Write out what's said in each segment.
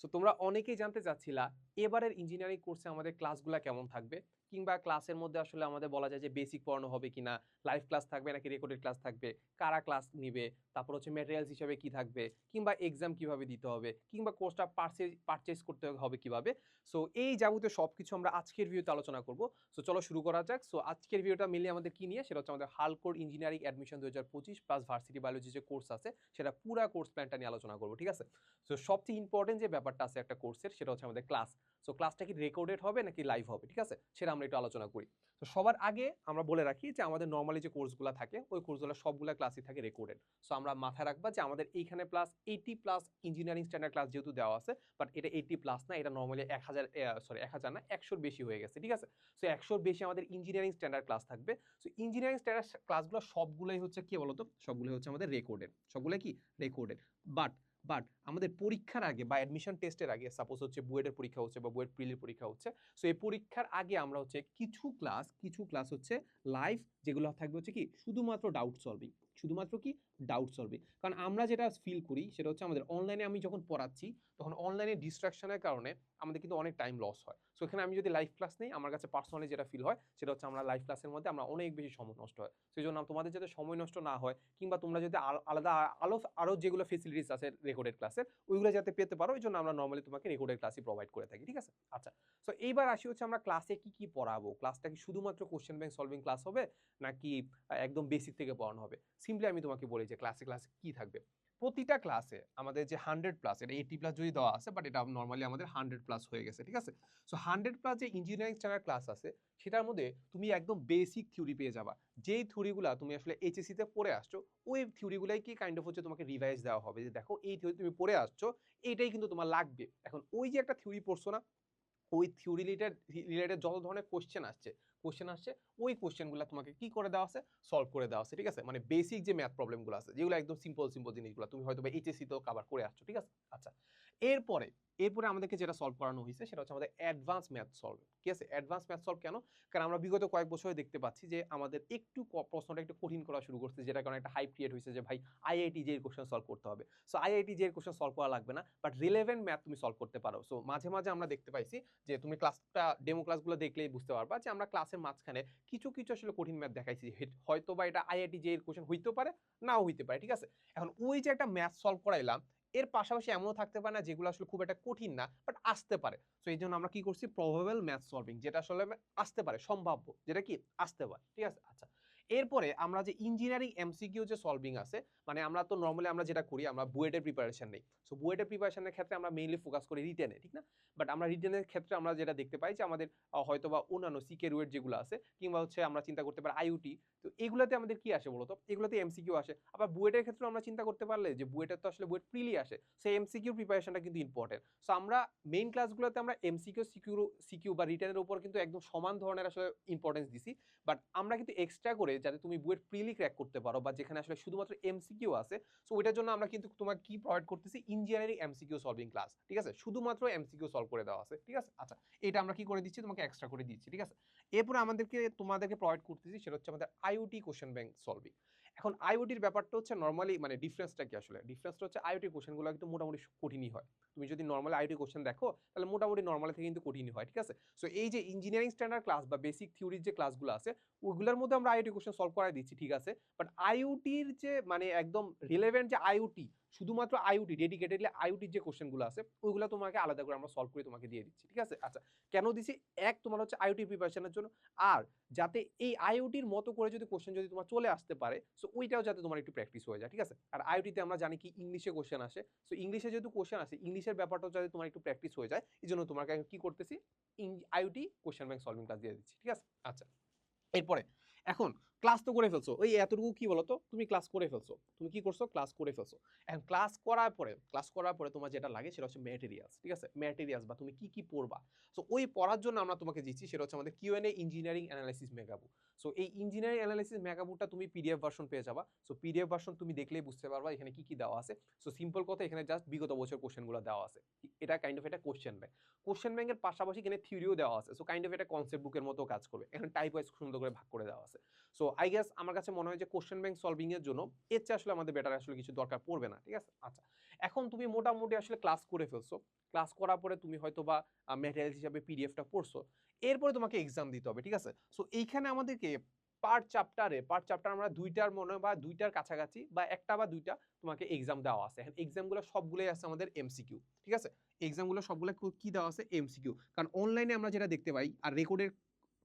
So তোমরা অনেকেই জানতে চাচ্ছিলা, এবারের ইঞ্জিনিয়ারিং কোর্সে আমাদের ক্লাসগুলো কেমন থাকবে? কিংবা ক্লাসের মধ্যে আসলে আমাদের বলা যায় যে বেসিক পড়ানো হবে কিনা? লাইভ ক্লাস থাকবে নাকি রেকর্ডেড ক্লাস থাকবে? কারা ক্লাস নিবে? তারপর হচ্ছে ম্যাটেরিয়ালস হিসেবে কি থাকবে? কিংবা এক্সাম কীভাবে দিতে হবে? কিংবা কোর্সটা পারচেজ পারচেজ করতে হবে কীভাবে? সো এই যাবতীয় সব কিছু আমরা আজকের ভিডিওতে আলোচনা করব। সো চলো শুরু করা যাক। সো আজকের ভিডিওটা মিলিয়ে আমাদের কি নিয়ে? সেটা হচ্ছে আমাদের হালকোর ইঞ্জিনিয়ারিং অ্যাডমিশন দু হাজার পঁচিশ প্লাস ভার্সিটি বায়োলজি যে কোর্স আছে, সেটা পুরা কোর্স প্ল্যানটা নিয়ে আলোচনা করব, ঠিক আছে? সো সবচেয়ে ইম্পর্টেন্ট যে ব্যাপারটা আছে একটা কোর্সের, সেটা হচ্ছে আমাদের ক্লাস। সো ক্লাসটা কি রেকর্ডেড হবে নাকি লাইভ হবে, ঠিক আছে? সেটা আমরা একটু আলোচনা করি। তো সবার আগে আমরা বলে রাখি যে, আমাদের নর্মালি যে কোর্সগুলো থাকে, ওই কোর্সগুলো সবগুলো ক্লাসই থাকে রেকর্ডেড সো আমরা মাথায় রাখবা যে, আমাদের এইখানে plus eighty plus engineering standard class যেহেতু দেওয়া আছে বাট এটা এইটি প্লাস না, এটা নর্মালি এক হাজার সরি এক হাজার না, একশোর বেশি হয়ে গেছে, ঠিক আছে? সো একশোর বেশি আমাদের ইঞ্জিনিয়ারিং স্ট্যান্ডার্ড ক্লাস থাকবে। সো ইঞ্জিনিয়ারিং স্ট্যান্ডার্ড ক্লাসগুলো সবগুলোই হচ্ছে কি বলতো? সবগুলোই হচ্ছে আমাদের রেকর্ডেড সবগুলো কি? রেকর্ডেড বাট বাট আমাদের পরীক্ষার আগে বা অ্যাডমিশন টেস্টের আগে সাপোজ হচ্ছে বুয়েটের পরীক্ষা হচ্ছে বা বুয়েট প্রিলের পরীক্ষা হচ্ছে সো এই পরীক্ষার আগে আমরা হচ্ছে কিছু ক্লাস কিছু ক্লাস হচ্ছে লাইভ যেগুলো থাকবে হচ্ছে কি? শুধুমাত্র ডাউট সলভিং শুধুমাত্র কি ডাউট সলভিং কারণ আমরা যেটা ফিল করি সেটা হচ্ছে আমাদের অনলাইনে আমি যখন পড়াচ্ছি, তখন অনলাইনে ডিস্ট্রাকশনের কারণে আমাদের কিন্তু অনেক টাইম লস হয়। সো এখানে আমি যদি লাইভ ক্লাস নেই, আমার কাছে পার্সোনালি যেটা ফিল হয়, সেটা হচ্ছে আমরা লাইভ ক্লাসের মধ্যে আমরা অনেক বেশি সময় নষ্ট হয়। সেই জন্য তোমাদের যাতে সময় নষ্ট না হয়, কিংবা তোমরা যদি আলাদা আলো আরও যেগুলো ফেসিলিটিস আছে রেকর্ডেড ক্লাসের ওইগুলো যাতে পেতে পারো ওই জন্য আমরা নর্মালি তোমাকে রেকর্ডেড ক্লাসই প্রোভাইড করে থাকি, ঠিক আছে? আচ্ছা সো এইবার আসি হচ্ছে আমরা ক্লাসে কি কি পড়াবো? ক্লাসটা কি শুধুমাত্র কোশ্চেন ব্যাংক সলভিং ক্লাস হবে, নাকি একদম বেসিক থেকে পড়ানো হবে? সিম্পলি আমি তোমাকে বলি যে ক্লাসে ক্লাসে কি থাকবে। প্রতিটা ক্লাসে আমাদের যে হান্ড্রেড প্লাস এটা এইটি প্লাস যদি দেওয়া আছে বাট এটা নর্মালি আমাদের হান্ড্রেড প্লাস হয়ে গেছে, ঠিক আছে? সো হান্ড্রেড প্লাস যে ইঞ্জিনিয়ারিং স্ট্যান্ডার্ড ক্লাস আছে, সেটার মধ্যে তুমি একদম বেসিক থিওরি পেয়ে যাবা। যেই থিওরিগুলো তুমি আসলে এইচএসিতে পড়ে আসছো, ওই থিওরিগুলাই কি কাইন্ড অফ হচ্ছে তোমাকে রিভাইজ দেওয়া হবে যে দেখো এই থিওরি তুমি পড়ে আসছো এইটাই কিন্তু তোমার লাগবে। এখন ওই যে একটা থিওরি পড়ছো না, ওই থিওরি রিলেটেড রিলেটেড যত ধরনের কোশ্চেন আসছে কোশ্চেন আসছে, ওই কোশ্চেনগুলো তোমাকে কি করে দেওয়া আছে? সলভ করে দেওয়া আছে, ঠিক আছে? মানে বেসিক যে ম্যাথ প্রবলেমগুলো আছে, যেগুলো একদম সিম্পল সিম্পল জিনিসগুলো, তুমি হয়তো বা এইচএসসি তো কাভার করে আসছো, ঠিক আছে? আচ্ছা এরপরে এরপরে আমাদেরকে যেটা সলভ করানো হয়েছে, সেটা হচ্ছে আমাদের অ্যাডভান্স ম্যাথ সলভ ঠিক আছে? অ্যাডভান্স ম্যাথ সলভ কেন? কারণ আমরা বিগত কয়েক বছরে দেখতে পাচ্ছি যে আমাদের একটু প্রশ্নটা একটু কঠিন করা শুরু করছে যেটা কারণে একটা হাইপ ক্রিয়েট হয়েছে যে, ভাই আইআইটি যে কোশ্চেন সলভ করতে হবে। সো আইআইটি যে কোশ্চেন সলভ করা লাগবে না বাট রিলেভেন্ট ম্যাথ তুমি সলভ করতে পারো। সো মাঝে মাঝে আমরা দেখতে পাইছি যে, তুমি ক্লাসটা ডেমো ক্লাসগুলো দেখলেই বুঝতে পারবা যে, আমরা ক্লাসের মাঝখানে কিছু কিছু আসলে কঠিন ম্যাথ দেখাইছি। হয়তো বা এটা আইআইটি যে কোশ্চেন হইতে পারে, নাও হইতে পারে, ঠিক আছে? এখন ওই যে একটা ম্যাথ সলভ করাইলাম, এর পাশাপাশি এমনও থাকতে পারে না যেগুলো আসলে খুব একটা কঠিন না বাট আসতে পারে। সো এই জন্য আমরা কি করছি? প্রবাবল ম্যাথ সলভিং যেটা আসলে আসতে পারে, সম্ভাব্য, যেটা কি? আসতে পারে, ঠিক আছে? আচ্ছা এরপরে আমরা যে ইঞ্জিনিয়ারিং এমসিকিউ যে সলভিং আছে মানে আমরা তো নর্মালি আমরা যেটা করি, আমরা বুয়েটের প্রিপারেশন নেই। সো বুয়েটের প্রিপারেশনের ক্ষেত্রে আমরা মেইনলি ফোকাস করি রিটেনে ঠিক না? বাট আমরা রিটেনের ক্ষেত্রে আমরা যেটা দেখতে পাই যে আমাদের হয়তো বা অন্যান্য সিকে রুয়েট যেগুলো আছে, কিংবা হচ্ছে আমরা চিন্তা করতে পারি আইওটি তো এগুলোতে আমাদের কি আসে বলতো? এগুলোতে এমসিকিউ আসে। আবার বুয়েটের ক্ষেত্রে আমরা চিন্তা করতে পারলে যে বুয়েটের তো আসলে বুয়েট প্রিলি আসে, সেই এমসিকিউ প্রিপারেশনটা কিন্তু ইম্পর্টেন্ট সো আমরা মেইন ক্লাসগুলোতে আমরা এমসিকিউ সিকিউ সিকিউ বা রিটার্নের উপর কিন্তু একদম সমান ধরনের আসলে ইম্পর্টেন্স দিছি। বাট আমরা কিন্তু এক্সট্রা করে যাতে তুমি বইয়ের প্রিলি ক্র্যাক করতে পারো বা যেখানে আসলে শুধুমাত্র এমসিকিউ আছে। সো ওইটার জন্য আমরা কিন্তু তোমাকে কি প্রোভাইড করতেছি? ইঞ্জিনিয়ারিং এমসিকিউ সলভিং ক্লাস ঠিক আছে? শুধুমাত্র এমসিকিউ সলভ করে দেওয়া আছে, ঠিক আছে? আচ্ছা এটা আমরা কি করে দিচ্ছি? তোমাকে এক্সট্রা করে দিচ্ছি, ঠিক আছে? এরপরে আমাদেরকে, তোমাদেরকে প্রোভাইড করতেছি সেটা হচ্ছে আমাদের আইওটি কোশ্চেন ব্যাংক সলভিং এখন আইওটির ব্যাপারটা হচ্ছে নর্মালি মানে ডিফারেন্সটা কি আসলে? ডিফারেন্সটা হচ্ছে আইওটি কোশ্চেনগুলো কিন্তু মোটামুটি কঠিনই হয়। তুমি যদি নর্মালি আইওটি কোশ্চেন দেখো, তাহলে মোটামুটি নর্মালি থেকে কিন্তু কঠিনই হয়, ঠিক আছে? সো এই যে ইঞ্জিনিয়ারিং স্ট্যান্ডার্ড ক্লাস বা বেসিক থিওরির যে ক্লাসগুলো আছে ওইগুলোর মধ্যে আমরা আইওটি কোশ্চেন সলভ করাই দিচ্ছি, ঠিক আছে? বাট আইওটির যে মানে একদম রিলেভেন্ট যে আইওটি শুধুমাত্র আইওটি ডেডিকেটেডলি আইওটির যে কোশ্চেনগুলো আছে, ওইগুলো তোমাকে আলাদা করে আমরা সলভ করে তোমাকে দিয়ে দিচ্ছি, ঠিক আছে? আচ্ছা কেন দিছি? এক, তোমার হচ্ছে আইওটি প্রিপারেশনের জন্য। আর যাতে এই আইওটির মতো করে যদি কোশ্চেন যদি তোমার চলে আসতে পারে সো ওইটাও যাতে তোমার একটু প্র্যাকটিস হয়ে যায়, ঠিক আছে? আর আইওটিতে আমরা জানি কি ইংলিশে কোশ্চেন আসে সো ইংলিশে যেহেতু কোশ্চেন আসে ইংলিশের ব্যাপারটাও যাতে তোমার একটু প্র্যাকটিস হয়ে যায়, এই জন্য তোমাকে আমি কি করতেছি? IOT question bank solving class দিয়ে দিচ্ছি, ঠিক আছে? আচ্ছা এরপরে, এখন ক্লাস তো করে ফেলছো। ওই এতটুকু কি বলতো? তুমি ক্লাস করে ফেলছো। তুমি কি করছ? ক্লাস করে ফেলছো। এখন ক্লাস করার পরে ক্লাস করার পরে তোমার যেটা লাগে সেটা হচ্ছে ম্যাটেরিয়ালস ঠিক আছে? ম্যাটেরিয়ালস বা তুমি কি কি পড়বা। সো ওই পড়ার জন্য আমরা তোমাকে দিচ্ছি সেটা হচ্ছে আমাদের QnA engineering analysis megabook so এই ইঞ্জিনিয়ারিং অ্যানালাইসিস মেগাবুটা তুমি পিডিএফ ভার্সন পেয়ে যাবা। সো পিডিএফ ভার্সন তুমি দেখলেই বুঝতে পারবা এখানে কি কি দেওয়া আছে। সো সিম্পল কথা, এখানে জাস্ট বিগত বছর কোশ্চেনগুলো দেওয়া আছে। এটা কাইন্ড অফ এটা কোশ্চেন ব্যাংক কোশ্চেন ব্যাংকের পাশাপাশি এখানে থিওরিও দেওয়া আছে। সো কাইন্ড অফ এটা কনসেপ্ট বুকের মতো কাজ করবে। এখানে টাইপ ওয়াইজ সুন্দর করে ভাগ করে দেওয়া আছে। সো আই গেস আমার কাছে মনে হয় যে কোশ্চেন ব্যাংক সলভিং এর জন্য এর চেয়ে আসলে আমাদের বেটার আসলে কিছু দরকার পড়বে না, ঠিক আছে? আচ্ছা এখন তুমি মোটামুটি আসলে ক্লাস করে ফেলছো। ক্লাস করার পরে তুমি হয়তো বা ম্যাটেরিয়াল হিসাবে পিডিএফটা পড়ছো। এরপরে তোমাকে এক্সাম দিতে হবে, ঠিক আছে? সো এইখানে আমাদেরকে পার চ্যাপ্টারে পার চ্যাপ্টার আমরা দুইটার মনে বা দুইটার কাছাকাছি বা একটা বা দুইটা তোমাকে এক্সাম দেওয়া আছে। এখন এক্সামগুলো সবগুলোই আছে আমাদের এমসিকিউ ঠিক আছে? এক্সামগুলো সবগুলো কি দেওয়া আছে? এমসিকিউ কারণ অনলাইনে আমরা যেটা দেখতে পাই, আর রেকর্ডের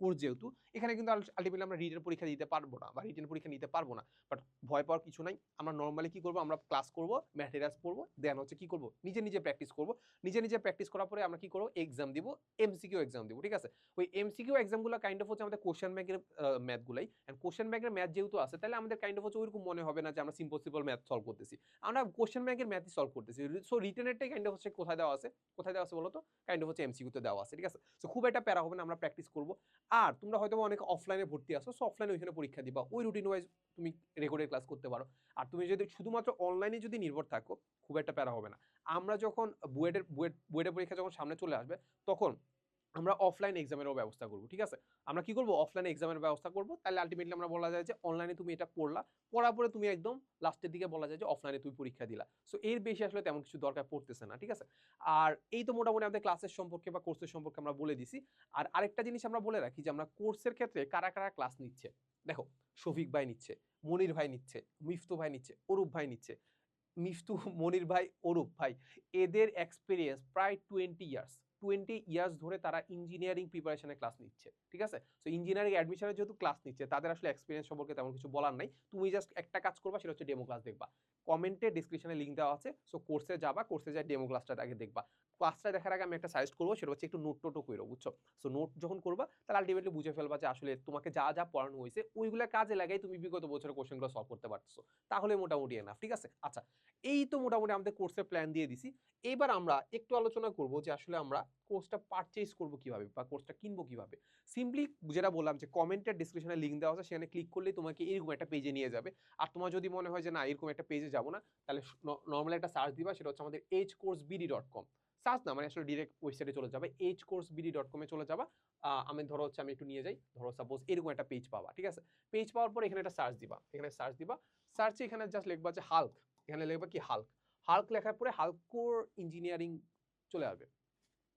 কোর্স যেহেতু, এখানে কিন্তু আলটিমেটলি আমরা রিটেন পরীক্ষা দিতে পারব না বা রিটেন পরীক্ষা নিতে পারব না। বাট ভয় পাওয়ার কিছু নাই। আমরা নর্মালি কি করব? আমরা ক্লাস করব ম্যাটেরিয়ালস পড়ব দেন হচ্ছে কি করব? নিজে নিজে প্র্যাকটিস করব। নিজে নিজে প্র্যাকটিস করার পরে আমরা কি করব? এক্সাম দিব এমসিকিউ এক্সাম দিব, ঠিক আছে? ওই এমসিকিউ এক্সামগুলো কাইন্ড অফ হচ্ছে আমাদের কোশ্চেন ব্যাংকের ম্যাথগুলাই অ্যান্ড কোশ্চেন ব্যাংকের ম্যাথ যেহেতু আছে, তাহলে আমাদের কাইন্ড অফ হচ্ছে ওইরকম মনে হবে না যে আমরা সিম্পল ম্যাথ সলভ করতেছি। আমরা কোশ্চেন ব্যাংকের ম্যাথই সলভ করতেছি। সো রিটেনেরটাই কাইন্ড অফ হচ্ছে কোথায় দেওয়া আছে? কোথায় দেওয়া আছে বলো তো কাইন্ড অফ হচ্ছে এমসিকিউতে দেওয়া আছে, ঠিক আছে? সো খুব একটা প্যারা হবে না, আমরা প্র্যাকটিস করব। আর তোমরা হয়তো অনেক অফলাইনে ভর্তি আসো সো অফলাইনে ওইখানে পরীক্ষা দিবা। ওই রুটিন ওয়াইজ তুমি রেকর্ডের ক্লাস করতে পারো। আর তুমি যদি শুধুমাত্র অনলাইনে যদি নির্ভর থাকো, খুব একটা প্যারা হবে না। আমরা যখন বুয়েটের, বুয়েট, বুয়েটের পরীক্ষা যখন সামনে চলে আসবে, তখন আমরা অফলাইন এক্সামেরও ব্যবস্থা করব, ঠিক আছে? আমরা কি করব? অফলাইন এক্সামের ব্যবস্থা করব। তাহলে আলটিমেটলি আমরা বলা যায় যে অনলাইনে তুমি এটা পড়লা, পড়ার পরে তুমি একদম লাস্টের দিকে বলা যায় যে অফলাইনে তুমি পরীক্ষা দিলা। সো এর বেশি আসলে তেমন কিছু দরকার পড়তেছে না, ঠিক আছে? আর এই তো মোটামুটি আমাদের ক্লাসের সম্পর্কে বা কোর্সের সম্পর্কে আমরা বলে দিছি। আর আরেকটা জিনিস আমরা বলে রাখি যে আমরা কোর্সের ক্ষেত্রে কারা কারা ক্লাস নিচ্ছে? দেখো, শফিক ভাই নিচ্ছে, মনির ভাই নিচ্ছে, মিফতু ভাই নিচ্ছে, অরূপ ভাই নিচ্ছে। মিফতু, মনির ভাই, অরূপ ভাই, এদের এক্সপিরিয়েন্স প্রায় টোয়েন্টি ইয়ার্স টোয়েন্টি ইয়ার্স ধরে তারা ইঞ্জিনিয়ারিং প্রিপারেশনে ক্লাস নিচ্ছে, ঠিক আছে? সো ইঞ্জিনিয়ারিং অ্যাডমিশনের যেহেতু ক্লাস নিচ্ছে, তাদের আসলে এক্সপিরিয়েন্স সম্পর্কে তেমন কিছু বলার নাই। তুমি জাস্ট একটা কাজ করবা, সেটা হচ্ছে ডেমো ক্লাস দেখবা। কমেন্টে ডিসক্রিপশনে লিঙ্ক দেওয়া আছে সো কোর্সে যাবা কোর্সে যাই ডেমো ক্লাসটা আগে দেখবা। ক্লাসটা দেখার আগে আমি একটা সাজেস্ট করব, সেটা হচ্ছে একটু নোট টোটো করো, বুঝছ? সো নোট যখন করবা, তাহলে আলটিমেটলি বুঝে ফেলবা যে আসলে তোমাকে যা যা পড়ানো হয়েছে, ওইগুলো কাজে লাগাই তুমি বিগত বছরের কোশ্চেনগুলো সলভ করতে পারতেছো। তাহলে মোটামুটি এনাফ ঠিক আছে? আচ্ছা এই তো মোটামুটি আমাদের কোর্সের প্ল্যান দিয়ে দিছি। এবার আমরা একটু আলোচনা করব যে আসলে আমরা কোর্সটা পারচেজ করব কীভাবে বা কোর্সটা কিনবো কীভাবে। সিম্পলি যেটা বললাম যে কমেন্টের ডিসক্রিপশনে লিঙ্ক দেওয়া আছে, সেখানে ক্লিক করলেই তোমাকে এরকম একটা পেজে নিয়ে যাবে। আর তোমার যদি মনে হয় যে না, এরকম একটা পেজে যাব না, তাহলে নর্মাল একটা সার্চ দিবা, সেটা হচ্ছে আমাদের H course BD dot com search না মানে আসলে ডিরেক্ট ওয়েবসাইটে চলে যাবে। এইচ কোর্স বিডি ডট কমে চলে যাবা। আমি ধরো হচ্ছে আমি একটু নিয়ে যাই। ধরো সাপোজ এরকম একটা পেজ পাবা, ঠিক আছে? পেজ পাওয়ার পর এখানে একটা সার্চ দিবা। এখানে সার্চ দিবা। সার্চে এখানে জাস্ট লিখবা যে হাল্ক এখানে লিখবা কি হাল্ক হাল্ক লেখার পরে হালকোর ইঞ্জিনিয়ারিং চলে আসবে।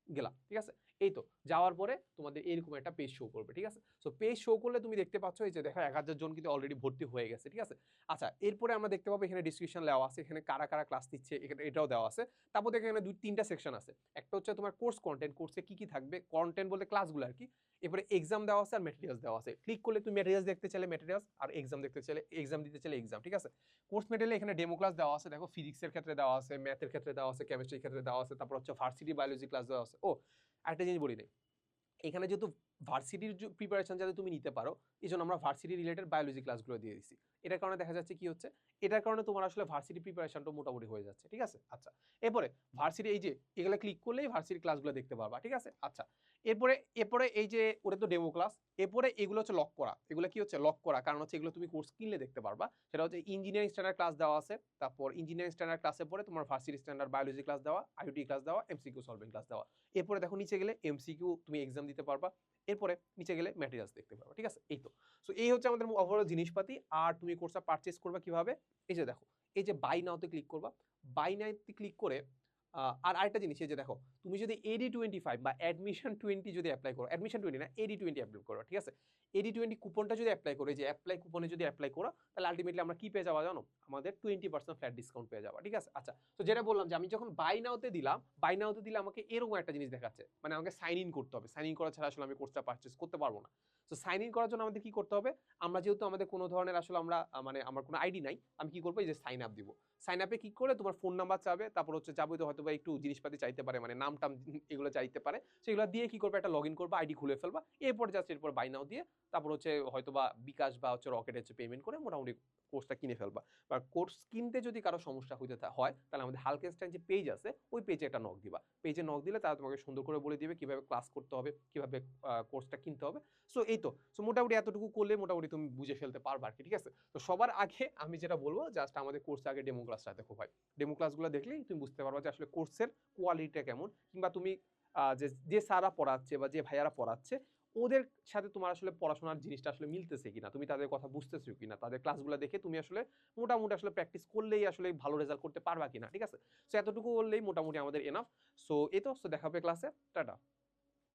গেলা, ঠিক আছে? এই তো। যাওয়ার পরে তোমাদের এরকম একটা পেজ শো করবে, ঠিক আছে? সো পেজ শো করলে তুমি দেখতে পাচ্ছ এই যে দেখো এক হাজার জন কিন্তু অলরেডি ভর্তি হয়ে গেছে, ঠিক আছে? আচ্ছা এরপরে আমরা দেখতে পাবো এখানে ডিসক্রিপশন দেওয়া আছে, এখানে কারা কারা ক্লাস দিচ্ছে এখানে এটাও দেওয়া আছে। তারপর দেখো এখানে দুই, তিনটা সেকশন আছে। একটা হচ্ছে তোমার কোর্স কন্টেন্ট কোর্সে কি কি থাকবে? কন্টেন্ট বলতে ক্লাসগুলো আর কি। এরপরে এক্সাম দেওয়া আছে আর মেটেরিয়ালস দেওয়া আছে। ক্লিক করলে তুমি মেটেরিয়ালস দেখতে চাইলে মেটেরিয়ালস আর এক্সাম দেখতে চাইলে এক্সাম দিতে চাইলে এক্সাম ঠিক আছে? কোর্স মেটেরিয়াল এখানে ডেমো ক্লাস দেওয়া আছে, দেখো ফিজিক্সের ক্ষেত্রে দেওয়া আছে ম্যাথের ক্ষেত্রে দেওয়া আছে কেমিস্ট্রির ক্ষেত্রে দেওয়া আছে, তারপর হচ্ছে ভার্সিটি বায়োলজি ক্লাস দেওয়া আছে। ও একটা জিনিস বলি এখানে যেহেতু ভার্সিটির প্রিপারেশন যাতে তুমি নিতে পারো, এই জন্য আমরা ভার্সিটি রিলেটেড বায়োলজি ক্লাসগুলো দিয়ে দিচ্ছি এটার কারণে দেখা যাচ্ছে কি হচ্ছে, এটার কারণে তোমার আসলে ভার্সিটি প্রিপারেশনটা মোটামুটি হয়ে যাচ্ছে, ঠিক আছে? আচ্ছা এরপরে ভার্সিটি এই যে, এগুলো ক্লিক করলেই ভার্সিটি ক্লাসগুলো দেখতে পারবা, ঠিক আছে? আচ্ছা এরপরে এরপরে এই যে, ওটা তো ডেমো ক্লাস এরপরে এগুলো হচ্ছে লক করা। এগুলো কি হচ্ছে? লক করা, কারণ হচ্ছে এগুলো তুমি কোর্স কিনলে দেখতে পারবা। সেটা হচ্ছে ইঞ্জিনিয়ারিং স্ট্যান্ডার্ড ক্লাস দেওয়া আছে, তারপর ইঞ্জিনিয়ারিং স্ট্যান্ডার্ড ক্লাসের পরে তোমার ভার্সিটি স্ট্যান্ডার্ড বায়োলজি ক্লাস দেওয়া আইওটি ক্লাস দেওয়া এমসিকিউ সলভিং ক্লাস দেওয়া। এরপরে দেখো নিচে গেলে এমসিকিউ তুমি এক্সাম দিতে পারবা। এরপরে নিচে গেলে ম্যাটেরিয়ালস দেখতে পাবো ঠিক আছে? এই তো। সো এই হচ্ছে আমাদের ওভারঅল জিনিসপাতি। আর তুমি কোর্সটা পারচেস করবা কীভাবে? এই যে দেখো, এই যে বাই নাওতে ক্লিক করবা। বাই নাওতে ক্লিক করে আর আরেকটা জিনিস, এই যে দেখো তুমি যদি এডি টোয়েন্টি ফাইভ বা অ্যাডমিশন টোয়েন্টি যদি অ্যাপ্লাই করো অ্যাডমিশন টোয়েন্টি না এডি টোয়েন্টি অ্যাপ্লাই করো, ঠিক আছে? এডি টোয়েন্টি কুপনটা যদি অ্যাপ্লাই করো যে অ্যাপ্লাই কুপনে যদি অ্যাপ্লাই করো, তাহলে আলটিমেটলি আমরা কি পেয়ে যাওয়া জানো? আমাদের টোয়েন্টি পার্সেন্ট ফ্ল্যাট ডিসকাউন্ট পেয়ে যাওয়া ঠিক আছে? আচ্ছা তো যেটা বললাম যে আমি যখন বাই নাওতে দিলাম বাই নাওতে দিলে আমাকে এরকম একটা জিনিস দেখাচ্ছে মানে আমাকে সাইন ইন করতে হবে। সাইন ইন করা ছাড়া আসলে আমি কোর্সটা পারচেস করতে পারব না। তো সাইন ইন করার জন্য আমাদের কি করতে হবে? আমরা যেহেতু আমাদের কোনো ধরনের আসলে আমরা মানে আমার কোনো আইডি নাই, আমি কি করব? যে সাইন আপ দিব। সাইন আপে কি করে তোমার ফোন নাম্বার চাবে, তারপর হচ্ছে যাব তো হয়তো বা একটু জিনিসপাতি চাইতে পারে মানে নাম টাম এগুলো চাইতে পারে। সেগুলো দিয়ে কি করবে? একটা লগ ইন করবা আইডি খুলে ফেলবা। এরপর জাস্ট এরপর বাই নাও দিয়ে তারপর হচ্ছে হয়তো বা বিকাশ বা হচ্ছে রকেট হচ্ছে পেমেন্ট করে মোটামুটি কোর্সটা কিনে ফেলবা। বা কোর্স কিনতে যদি কারও সমস্যা হইতে হয়, তাহলে আমাদের হালকেস্টাইন যে পেজ আছে, ওই পেজে একটা নক দিবা। পেজে নক দিলে তারা তোমাকে সুন্দর করে বলে দিবে কীভাবে ক্লাস করতে হবে, কীভাবে কোর্সটা কিনতে হবে। সো এই তো। সো মোটামুটি এতটুকু করলে মোটামুটি তুমি বুঝে ফেলতে পারবা আর কি ঠিক আছে? তো সবার আগে আমি যেটা বলব জাস্ট আমাদের কোর্সে আগে ডেমো ক্লাসটা দেখো ভাই। ডেমো ক্লাসগুলো দেখলেই তুমি বুঝতে পারবা যে আসলে কোর্সের কোয়ালিটিটা কেমন। কিংবা তুমি যে যে স্যাররা পড়াচ্ছে বা যে ভাইয়ারা পড়াচ্ছে, ওদের সাথে তোমার আসলে পড়াশোনার জিনিসটা আসলে মিলতেছে কিনা? তুমি তাদের কথা বুঝতেছো কিনা? তাদের ক্লাসগুলো দেখে তুমি আসলে মোটামুটি আসলে প্র্যাকটিস করলেই আসলে ভালো রেজাল্ট করতে পারবা কিনা? ঠিক আছে? সো এতটুকু বললেই মোটামুটি আমাদের এনাফ সো এই তো দেখা হবে ক্লাসে। টাটা।